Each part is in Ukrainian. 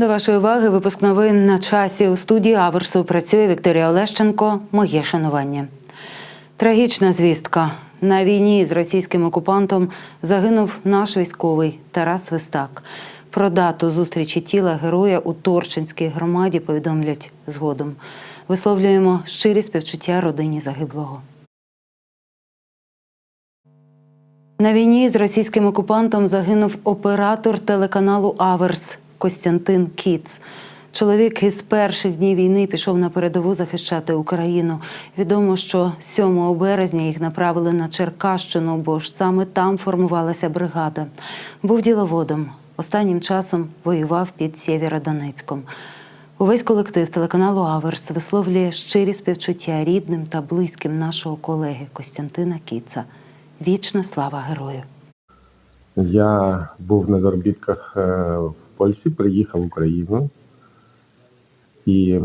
До вашої уваги випуск новин на часі у студії Аверсу працює Вікторія Олещенко. Моє шанування. Трагічна звістка. На війні з російським окупантом загинув наш військовий Тарас Свистак. Про дату зустрічі тіла героя у Торчинській громаді повідомлять згодом. Висловлюємо щирі співчуття родині загиблого. На війні з російським окупантом загинув оператор телеканалу Аверс Костянтин Кіц. Чоловік із перших днів війни пішов на передову захищати Україну. Відомо, що 7 березня їх направили на Черкащину, бо ж саме там формувалася бригада. Був діловодом. Останнім часом воював під Сєвєродонецьком. Увесь колектив телеканалу Аверс висловлює щирі співчуття рідним та близьким нашого колеги Костянтина Кіца. Вічна слава герою! Я був на заробітках е, в Польщі, приїхав в Україну. І,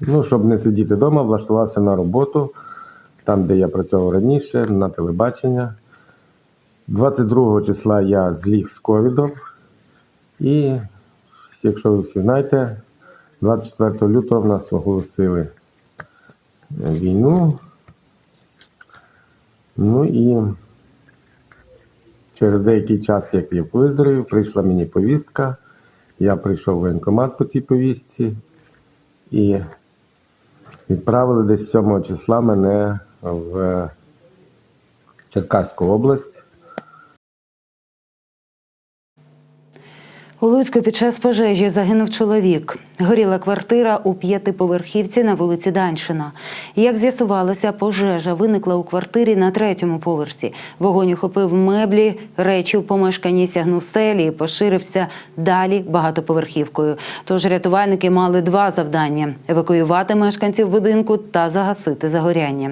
ну, щоб не сидіти вдома, влаштувався на роботу, там, де я працював раніше, на телебачення. 22 числа я зліг з ковідом. І, якщо ви всі знаєте, 24 лютого в нас оголосили війну. Ну і Через деякий час, як я виздоровів, прийшла мені повістка. Я прийшов в воєнкомат по цій повістці і відправили десь 7 числа мене в Черкаську область. У Луцьку під час пожежі загинув чоловік. Горіла квартира у п'ятиповерхівці на вулиці Даньшина. Як з'ясувалося, пожежа виникла у квартирі на третьому поверсі. Вогонь охопив меблі, речі в помешканні сягнув стелі і поширився далі багатоповерхівкою. Тож рятувальники мали два завдання: евакуювати мешканців будинку та загасити загоряння.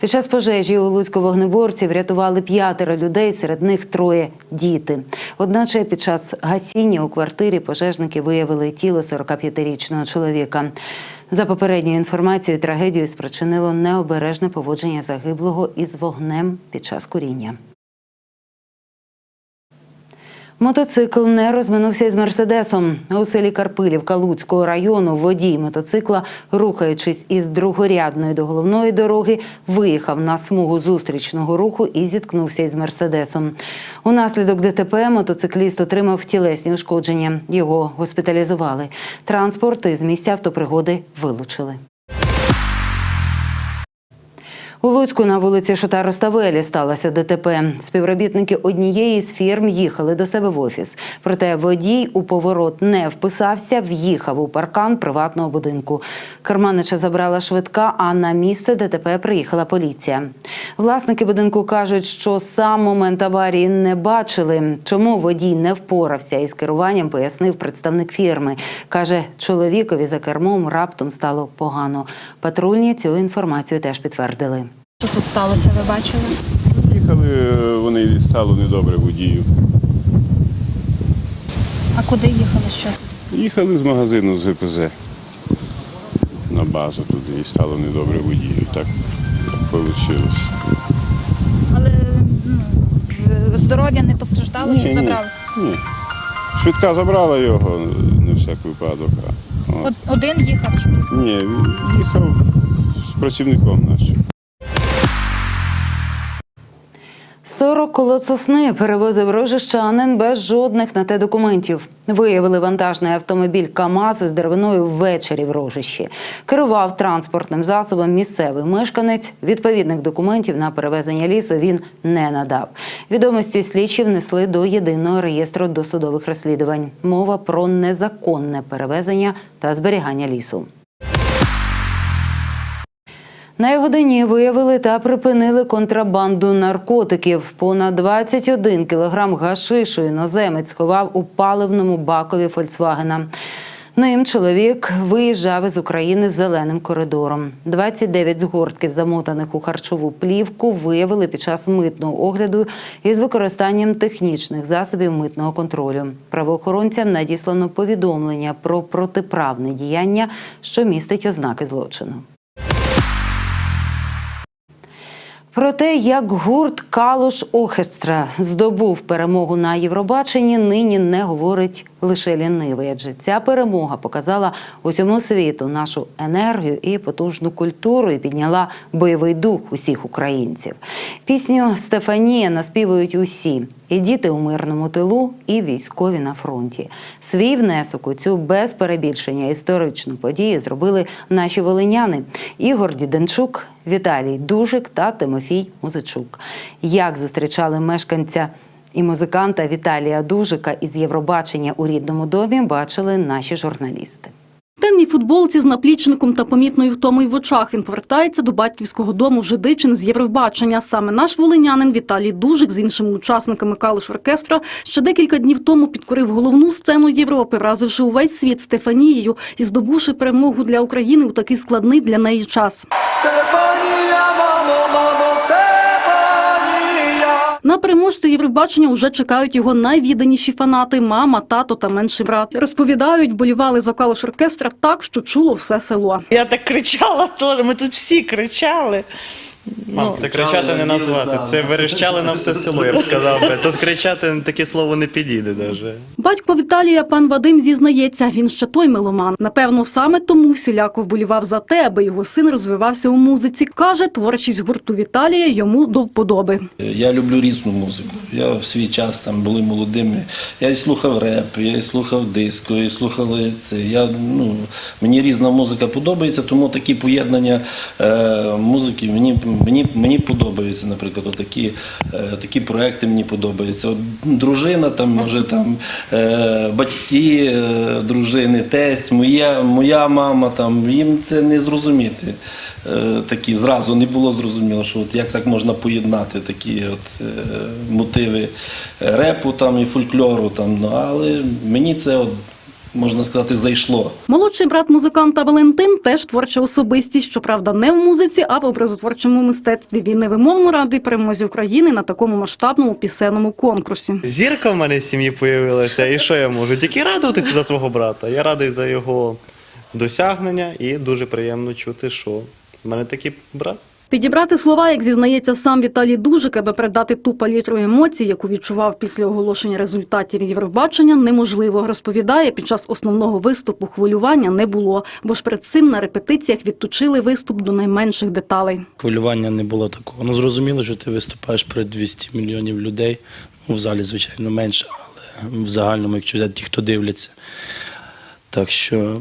Під час пожежі у Луцьку вогнеборці врятували п'ятеро людей, серед них троє діти. Одначе під час гасіння у квартирі пожежники виявили тіло 45-річного чоловіка. За попередньою інформацією, трагедію спричинило необережне поводження загиблого із вогнем під час куріння. Мотоцикл не розминувся із мерседесом. У селі Карпилівка Луцького району водій мотоцикла, рухаючись із другорядної до головної дороги, виїхав на смугу зустрічного руху і зіткнувся із мерседесом. Унаслідок ДТП мотоцикліст отримав тілесні ушкодження. Його госпіталізували. Транспорт із місця автопригоди вилучили. У Луцьку на вулиці Шота Роставелі сталося ДТП. Співробітники однієї з фірм їхали до себе в офіс. Проте водій у поворот не вписався, в'їхав у паркан приватного будинку. Керманича забрала швидка, а на місце ДТП приїхала поліція. Власники будинку кажуть, що сам момент аварії не бачили. Чому водій не впорався із керуванням, пояснив представник фірми. Каже, чоловікові за кермом раптом стало погано. Патрульні цю інформацію теж підтвердили. Що тут сталося, ви бачили? Їхали, е, вони стало недобре водію. А куди їхали? Що? Їхали з магазину з ГПЗ на базу туди і стало недобре водію. Так, так вийшло. Але ну, здоров'я не постраждало чи забрали? ні. Швидка забрала його на всяк випадок. от. Один їхав чи ні? Ні, їхав з працівником нашим. 40 колод сосни перевозив рожищанин без жодних на те документів. Виявили вантажний автомобіль КАМАЗ із деревиною ввечері в рожищі. Керував транспортним засобом місцевий мешканець. Відповідних документів на перевезення лісу він не надав. Відомості слідчі внесли до єдиного реєстру досудових розслідувань. Мова про незаконне перевезення та зберігання лісу. На його дні виявили та припинили контрабанду наркотиків. Понад 21 кілограм гашишу іноземець сховав у паливному бакові Фольксвагена. Ним чоловік виїжджав із України зеленим коридором. 29 згортків, замотаних у харчову плівку, виявили під час митного огляду із використанням технічних засобів митного контролю. Правоохоронцям надіслано повідомлення про протиправне діяння, що містить ознаки злочину. Про те, як гурт Калуш Охестра здобув перемогу на Євробаченні, нині не говорить лише лінивий. Адже ця перемога показала усьому світу нашу енергію і потужну культуру і підняла бойовий дух усіх українців. Пісню Стефанія наспівують усі і діти у мирному тилу, і військові на фронті. Свій внесок у цю без перебільшення історичну подію зробили наші волиняни Ігор Діденчук, Віталій Дужик та Тимофій Музичук. Як зустрічали мешканця і музиканта Віталія Дужика із Євробачення у рідному домі, бачили наші журналісти. Темній футболці з наплічником та помітною втомою в очах він повертається до батьківського дому в Жидичин з Євробачення. Саме наш волинянин Віталій Дужик з іншими учасниками калиш оркестра ще декілька днів тому підкорив головну сцену Європи, вразивши увесь світ Стефанією і здобувши перемогу для України у такий складний для неї час. На переможця Євробачення вже чекають його найвідданіші фанати: мама, тато та менший брат. Розповідають, вболівали за калош оркестра так, що чуло все село. Я так кричала теж, ми тут всі кричали. Мам, це кричати не назвати. Це верещали на все село, я б сказав би. Тут кричати таке слово не підійде даже. Батько Віталія, пан Вадим, зізнається, він ще той меломан. Напевно, саме тому всіляко вболівав за те, аби його син розвивався у музиці. Каже, творчість гурту Віталія йому до вподоби. Я люблю різну музику. Я в свій час там були молодими. Я і слухав реп, я і слухав диско, і слухали це. Я, ну, мені різна музика подобається, тому такі поєднання е, музики мені, мені, мені подобаються. Наприклад, такі, е, такі проекти мені подобаються. От, дружина, там, може, там, е, батьки, е, дружини, тесть, моя, моя мама, там, їм це не зрозуміти такі зразу не було зрозуміло, що от як так можна поєднати такі от мотиви репу там і фольклору. Там, ну, але мені це от, можна сказати зайшло. Молодший брат музиканта Валентин теж творча особистість, щоправда, не в музиці, а в образотворчому мистецтві. Він невимовно радий перемозі України на такому масштабному пісенному конкурсі. Зірка в мене в сім'ї появилася, і що я можу? Тільки радуватися за свого брата. Я радий за його досягнення і дуже приємно чути, що в мене такий брат. Підібрати слова, як зізнається сам Віталій Дужик, аби передати ту палітру емоцій, яку відчував після оголошення результатів Євробачення, неможливо. Розповідає, під час основного виступу хвилювання не було, бо ж перед цим на репетиціях відточили виступ до найменших деталей. Хвилювання не було такого. Ну зрозуміло, що ти виступаєш перед 200 мільйонів людей. Ну, в залі, звичайно, менше, але в загальному, якщо взяти ті, хто дивляться. Так що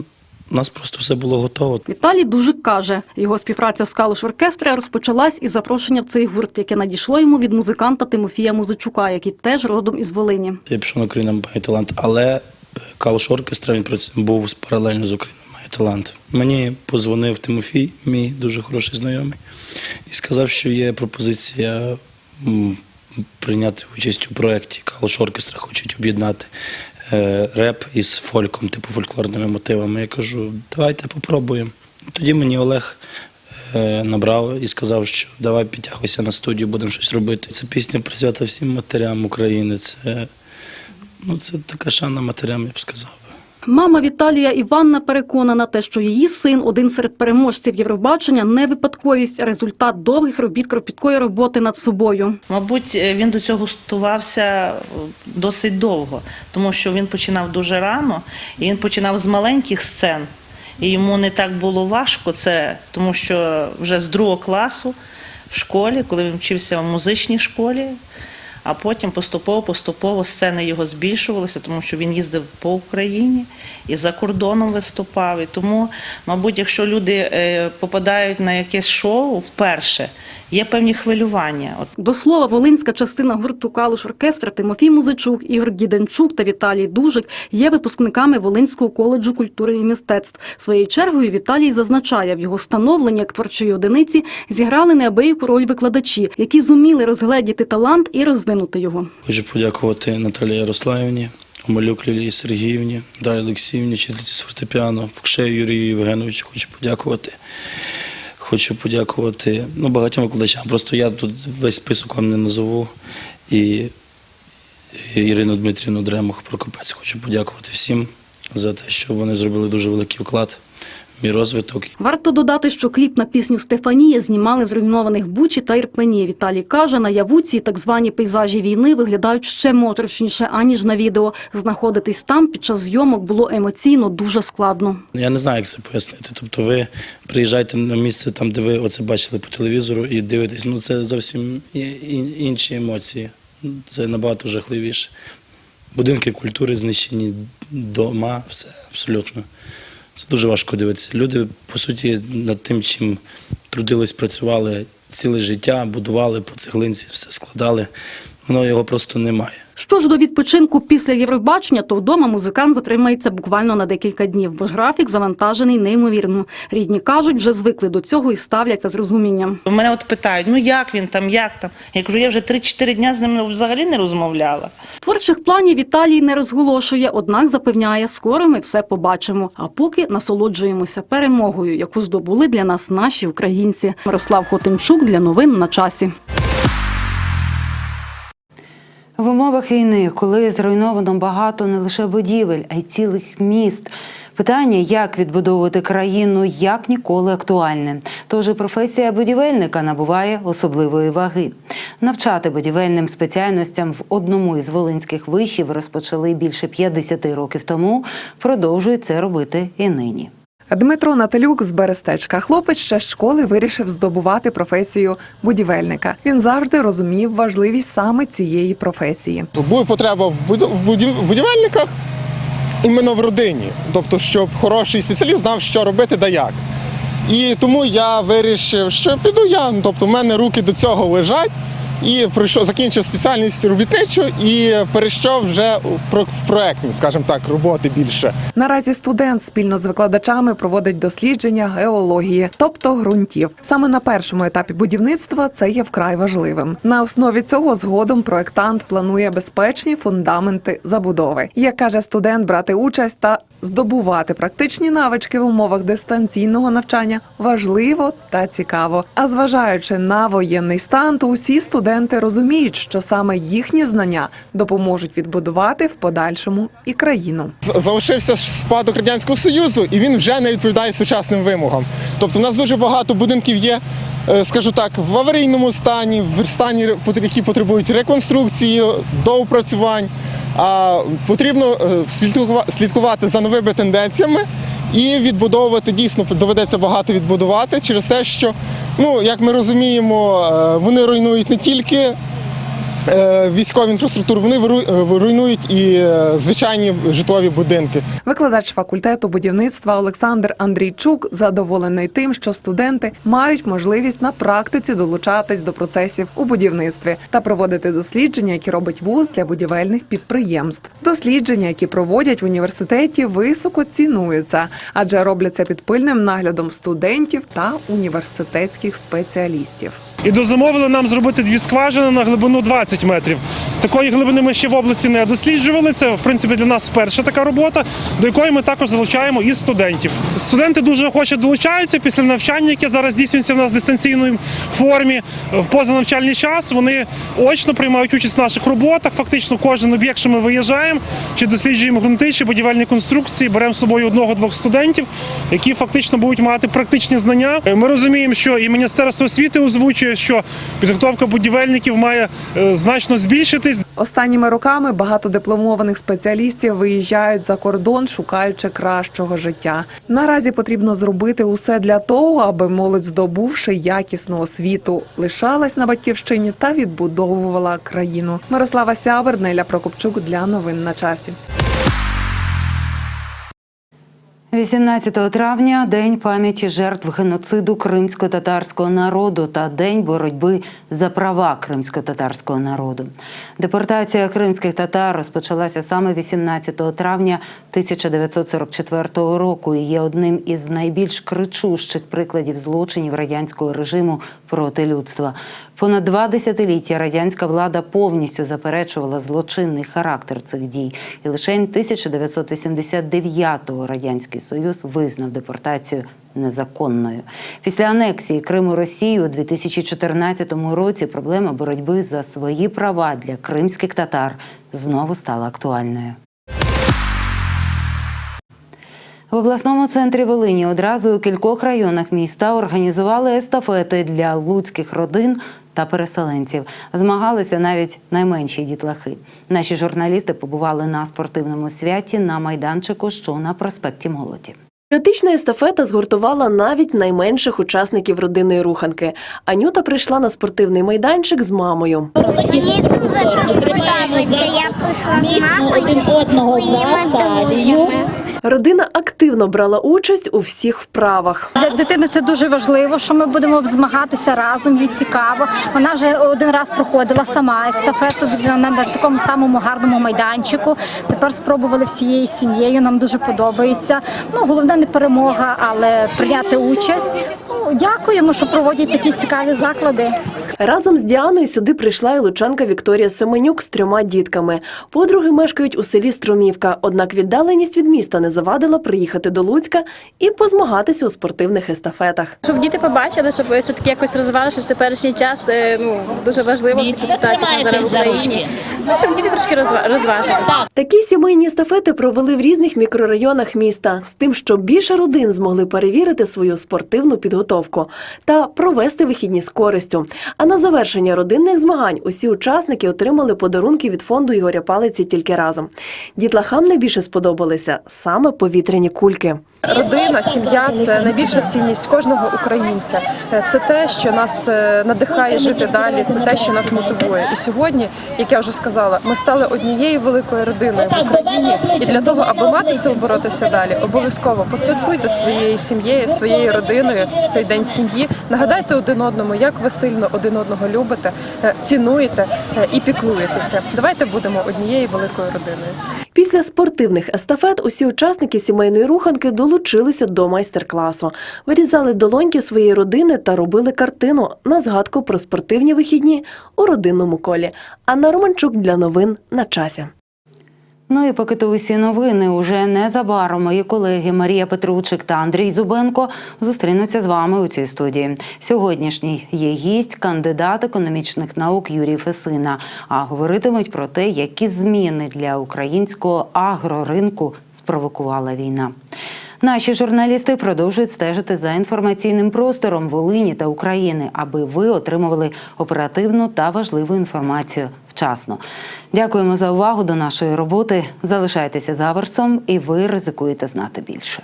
у нас просто все було готово. Віталій Дужик каже, його співпраця з Калуш оркестра розпочалась із запрошення в цей гурт, яке надійшло йому від музиканта Тимофія Музичука, який теж родом із Волині. Я пішов на Україна має талант, але е, Калуш оркестра він був паралельно з Україною має талант. Мені позвонив Тимофій, мій дуже хороший знайомий, і сказав, що є пропозиція прийняти участь у проєкті Калуш оркестра, хочуть об'єднати реп із фольком, типу фольклорними мотивами. Я кажу, давайте попробуємо. Тоді мені Олег е, набрав і сказав, що давай підтягуйся на студію, будемо щось робити. Ця пісня присвята всім матерям України. Це, ну, це така шана матерям, я б сказав. Мама Віталія Іванна переконана, те, що її син один серед переможців Євробачення, не випадковість, результат довгих робіт кропіткої роботи над собою. Мабуть, е, він до цього готувався е, досить довго, тому що він починав дуже рано, і він починав з маленьких сцен. І йому не так було важко це, тому що вже з другого класу в школі, коли він вчився в музичній школі, а потім поступово-поступово сцени його збільшувалися, тому що він їздив по Україні і за кордоном виступав. І тому, мабуть, якщо люди е, попадають на якесь шоу вперше, є певні хвилювання. От До слова, волинська частина гурту Калуш оркестра Тимофій Музичук, Ігор Діденчук та Віталій Дужик є випускниками Волинського коледжу культури і мистецтв. Своєю чергою Віталій зазначає, в його становленні як творчої одиниці зіграли неабияку роль викладачі, які зуміли розгледіти талант і розвинути його. Хочу подякувати Наталії Ярославівні, Омелюк Лілії Сергіївні, Дар'ї Олексіївні, вчительці з фортепіано, Фукшею Юрію Євгеновичу. Хочу подякувати. Хочу подякувати ну, багатьом викладачам. Просто я тут весь список вам не назову. І Ірину Дмитрівну Дремух Прокопець хочу подякувати всім за те, що вони зробили дуже великий вклад мій розвиток. Варто додати, що кліп на пісню Стефанія знімали в зруйнованих Бучі та Ірпені. Віталій каже, наяву ці так звані пейзажі війни виглядають ще моторошніше, аніж на відео. Знаходитись там під час зйомок було емоційно дуже складно. Я не знаю, як це пояснити. Тобто, ви приїжджаєте на місце там, де ви оце бачили по телевізору, і дивитесь, ну це зовсім інші емоції. Це набагато жахливіше. Будинки культури знищені, дома, все абсолютно. Це дуже важко дивитися. Люди, по суті, над тим, чим трудились, працювали ціле життя, будували по цеглинці, все складали. Воно його просто немає. Що ж до відпочинку після Євробачення, то вдома музикант затримається буквально на декілька днів, бо ж графік завантажений неймовірно. Рідні кажуть, вже звикли до цього і ставляться з розумінням. Мене от питають, ну як він там, як там? Я кажу, я вже 3-4 дня з ним взагалі не розмовляла. Творчих планів Віталій не розголошує, однак запевняє, скоро ми все побачимо. А поки насолоджуємося перемогою, яку здобули для нас наші українці. Мирослав Хотимчук для новин на часі. В умовах війни, коли зруйновано багато не лише будівель, а й цілих міст. Питання, як відбудовувати країну, як ніколи актуальне. Тож професія будівельника набуває особливої ваги. Навчати будівельним спеціальностям в одному із волинських вишів розпочали більше 50 років тому. Продовжують це робити і нині. Дмитро Наталюк з Берестечка. Хлопець ще з школи вирішив здобувати професію будівельника. Він завжди розумів важливість саме цієї професії. Буде потреба в буд- в будів- в будівельниках іменно в родині. Тобто, щоб хороший спеціаліст знав, що робити да як. І тому я вирішив, що піду я. Ну, Тобто, в мене руки до цього лежать. І пройшов, закінчив спеціальність робітничу і перейшов вже в проектні, скажімо так, роботи більше. Наразі студент спільно з викладачами проводить дослідження геології, тобто ґрунтів. Саме на першому етапі будівництва це є вкрай важливим. На основі цього згодом проектант планує безпечні фундаменти забудови. Як каже студент, брати участь та здобувати практичні навички в умовах дистанційного навчання важливо та цікаво. А зважаючи на воєнний стан, то усі студенти розуміють, що саме їхні знання допоможуть відбудувати в подальшому і країну. Залишився спадок Радянського Союзу, і він вже не відповідає сучасним вимогам. Тобто, у нас дуже багато будинків є, е, скажу так, в аварійному стані, в стані, які потребують реконструкції, доопрацювань. А потрібно е, слідкувати за новими тенденціями і відбудовувати дійсно доведеться багато відбудувати через те, що, ну як ми розуміємо, е, вони руйнують не тільки е, військову інфраструктуру, вони е, руйнують і е, звичайні житлові будинки. Викладач факультету будівництва Олександр Андрійчук задоволений тим, що студенти мають можливість на практиці долучатись до процесів у будівництві та проводити дослідження, які робить вуз для будівельних підприємств. Дослідження, які проводять в університеті, високо цінуються, адже робляться під пильним наглядом студентів та університетських спеціалістів. І дозамовили нам зробити дві скважини на глибину 20 метрів. Такої глибини ми ще в області не досліджували. Це в принципі для нас перша така робота, до якої ми також залучаємо і студентів. Студенти дуже охоче долучаються після навчання, яке зараз здійснюється в нас в дистанційній формі в позанавчальний час. Вони очно приймають участь в наших роботах. Фактично, кожен об'єкт, що ми виїжджаємо, чи досліджуємо ґрунти, чи будівельні конструкції, беремо з собою одного-двох студентів, які фактично будуть мати практичні знання. Ми розуміємо, що і Міністерство освіти озвучує, що підготовка будівельників має е, значно збільшитись. Останніми роками багато дипломованих спеціалістів виїжджають за кордон, шукаючи кращого життя. Наразі потрібно зробити усе для того, аби молодь, здобувши якісну освіту, лишалась на батьківщині та відбудовувала країну. Мирослава Сявер, Неля Прокопчук для новин на часі. 18 травня день пам'яті жертв геноциду кримсько-татарського народу та день боротьби за права кримсько-татарського народу. Депортація кримських татар розпочалася саме 18 травня 1944 року і є одним із найбільш кричущих прикладів злочинів радянського режиму проти людства. Понад два десятиліття радянська влада повністю заперечувала злочинний характер цих дій, і лише 1989-го радянський союз визнав депортацію незаконною. Після анексії Криму Росії у 2014 році проблема боротьби за свої права для кримських татар знову стала актуальною. В обласному центрі Волині одразу у кількох районах міста організували естафети для луцьких родин та переселенців. Змагалися навіть найменші дітлахи. Наші журналісти побували на спортивному святі на майданчику, що на проспекті Молоді. Патріотична естафета згуртувала навіть найменших учасників родинної руханки. Анюта прийшла на спортивний майданчик з мамою. Мені дуже тут подобається. Я прийшла з мамою своїми. Родина активно брала участь у всіх вправах. Для дитини це дуже важливо, що ми будемо змагатися разом, їй цікаво. Вона вже один раз проходила сама естафету на такому самому гарному майданчику. Тепер спробували всією сім'єю. Нам дуже подобається. Ну головне не перемога, але прийняти участь. Ну, дякуємо, що проводять такі цікаві заклади. Разом з Діаною сюди прийшла і лучанка Вікторія Семенюк з трьома дітками. Подруги мешкають у селі Струмівка, однак віддаленість від міста не завадила приїхати до Луцька і позмагатися у спортивних естафетах. Щоб діти побачили, щоб все таки якось розвивалося в теперішній час. Ну дуже важливо в такій ситуації яка зараз в Україні. Ну, щоб діти трошки розва- розважилися. Такі сімейні естафети провели в різних мікрорайонах міста з тим, щоб більше родин змогли перевірити свою спортивну підготовку та провести вихідні з користю. А на завершення родинних змагань усі учасники отримали подарунки від фонду Ігоря Палиці тільки разом. Дітлахам найбільше сподобалися саме повітряні кульки. Родина, сім'я це найбільша цінність кожного українця. Е, Це те, що нас е, надихає жити далі. Це те, що нас мотивує. І сьогодні, як я вже сказала, ми стали однією великою родиною в Україні. І для того, аби мати сил боротися далі, обов'язково посвяткуйте своєю сім'єю, своєю родиною цей день сім'ї. Нагадайте один одному, як ви сильно один одного любите, е, цінуєте і піклуєтеся. Давайте будемо однією великою родиною. Після спортивних естафет усі учасники сімейної руханки долучилися до майстер-класу, вирізали долоньки своєї родини та робили картину на згадку про спортивні вихідні у родинному колі. Анна Романчук для новин на часі. Ну і поки то усі новини уже незабаром мої колеги Марія Петручик та Андрій Зубенко зустрінуться з вами у цій студії. Сьогоднішній є гість, кандидат економічних наук Юрій Фесина. А говоритимуть про те, які зміни для українського агроринку спровокувала війна. Наші журналісти продовжують стежити за інформаційним простором Волині та України, аби ви отримували оперативну та важливу інформацію вчасно. Дякуємо за увагу до нашої роботи. Залишайтеся за версом, і ви ризикуєте знати більше.